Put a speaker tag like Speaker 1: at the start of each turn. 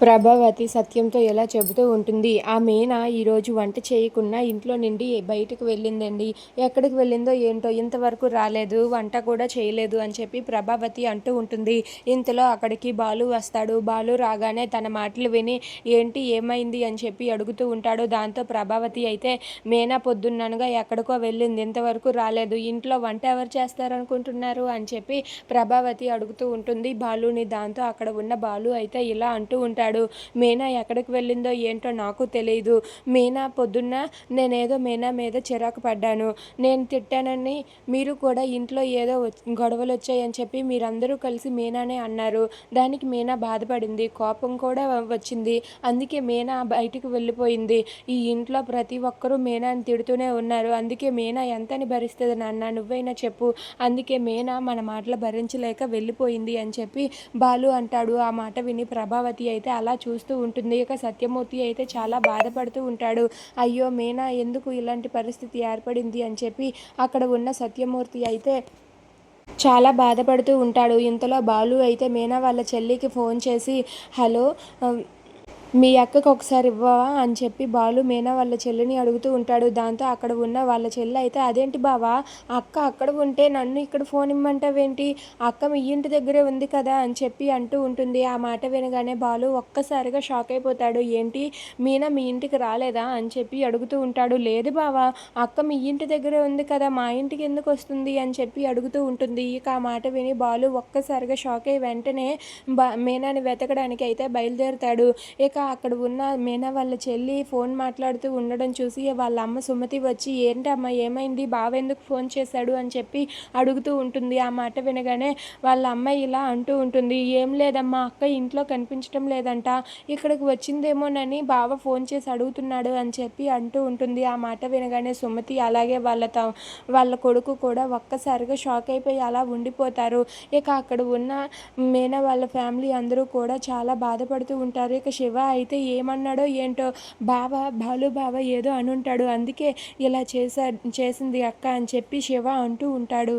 Speaker 1: ప్రభావతి సత్యంతో ఎలా చెబుతూ ఉంటుంది ఆ మీన ఈరోజు వంట చేయకుండా ఇంట్లో నుండి బయటకు వెళ్ళిందండి. ఎక్కడికి వెళ్ళిందో ఏంటో ఇంతవరకు రాలేదు వంట కూడా చేయలేదు అని చెప్పి ప్రభావతి అంటూ ఉంటుంది. ఇంతలో అక్కడికి బాలు వస్తాడు. బాలు రాగానే తన మాటలు విని ఏంటి ఏమైంది? అని చెప్పి అడుగుతూ ఉంటాడు. దాంతో ప్రభావతి అయితే మీనా పొద్దున్ననగా ఎక్కడికో వెళ్ళింది ఇంతవరకు రాలేదు. ఇంట్లో వంట ఎవరు చేస్తారనుకుంటున్నారు? అని చెప్పి ప్రభావతి అడుగుతూ ఉంటుంది. బాలుని దాంతో అక్కడ ఉన్న బాలు అయితే ఇలా అంటూ ఉంటాడు. ఉంటాడు మీనా ఎక్కడికి వెళ్ళిందో ఏంటో నాకు తెలియదు మీనా పొద్దున్న నేనేదో మీనా మీద చిరాకు పడ్డాను. నేను తిట్టానని మీరు కూడా ఇంట్లో ఏదో గొడవలు వచ్చాయని చెప్పి మీరందరూ కలిసి మీనానే అన్నారు. దానికి మీనా బాధపడింది. కోపం కూడా వచ్చింది. అందుకే మీనా బయటికి వెళ్ళిపోయింది. ఈ ఇంట్లో ప్రతి ఒక్కరూ మీనాని తిడుతూనే ఉన్నారు. అందుకే మీనా ఎంతని భరిస్తుంది నాన్న నువ్వైనా చెప్పు. అందుకే మీనా మన మాటలు భరించలేక వెళ్ళిపోయింది అని చెప్పి బాలు అంటాడు. ఆ మాట విని ప్రభావతి అయితే అలా చూస్తూ ఉంటుంది. ఇక సత్యమూర్తి అయితే చాలా బాధపడుతూ ఉంటాడు. అయ్యో మీనా ఎందుకు ఇలాంటి పరిస్థితి ఏర్పడింది అని చెప్పి అక్కడ ఉన్న సత్యమూర్తి అయితే చాలా బాధపడుతూ ఉంటాడు. ఇంతలో బాలు అయితే మీనా వాళ్ళ చెల్లికి ఫోన్ చేసి హలో మీ అక్కకు ఒకసారి ఇవ్వవా అని చెప్పి బాలు మీనా వాళ్ళ చెల్లిని అడుగుతూ ఉంటాడు. దాంతో అక్కడ ఉన్న వాళ్ళ చెల్లి అయితే అదేంటి బావా అక్క అక్కడ ఉంటే నన్ను ఇక్కడ ఫోన్ ఇమ్మంటావేంటి? అక్క మీ ఇంటి దగ్గరే ఉంది కదా అని చెప్పి అంటూ ఉంటుంది. ఆ మాట వినగానే బాలు ఒక్కసారిగా షాక్ అయిపోతాడు. ఏంటి? మీనా మీ ఇంటికి రాలేదా అని చెప్పి అడుగుతూ ఉంటాడు. లేదు బావా అక్క మీ ఇంటి దగ్గరే ఉంది కదా మా ఇంటికి ఎందుకు వస్తుంది అని చెప్పి అడుగుతూ ఉంటుంది. ఇక ఆ మాట విని బాలు ఒక్కసారిగా షాక్ అయ్యి వెంటనే బా మీనాని వెతకడానికి అయితే బయలుదేరుతాడు. ఇక అక్కడ ఉన్న మీనా వాళ్ళ చెల్లి ఫోన్ మాట్లాడుతూ ఉండడం చూసి వాళ్ళ అమ్మ సుమతి వచ్చి ఏంటి అమ్మ ఏమైంది? బావ ఎందుకు ఫోన్ చేశాడు? అని చెప్పి అడుగుతూ ఉంటుంది. ఆ మాట వినగానే వాళ్ళ అమ్మ ఇలా అంటూ ఉంటుంది. ఏం లేదమ్మా అక్క ఇంట్లో కనిపించడం లేదంట. ఇక్కడికి వచ్చిందేమోనని బావ ఫోన్ చేసి అడుగుతున్నాడు అని చెప్పి అంటూ ఉంటుంది. ఆ మాట వినగానే సుమతి అలాగే వాళ్ళ వాళ్ళ కొడుకు కూడా ఒక్కసారిగా షాక్ అయిపోయి అలా ఉండిపోతారు. ఇక అక్కడ ఉన్న మీనా వాళ్ళ ఫ్యామిలీ అందరూ కూడా చాలా బాధపడుతూ ఉంటారు. ఇక శివ అయితే ఏమన్నాడో ఏంటో బావ బాలు బావ ఏదో అనుంటాడు అందుకే ఇలా చేసా చేసింది అక్క అని చెప్పి శివ అంటూ ఉంటాడు.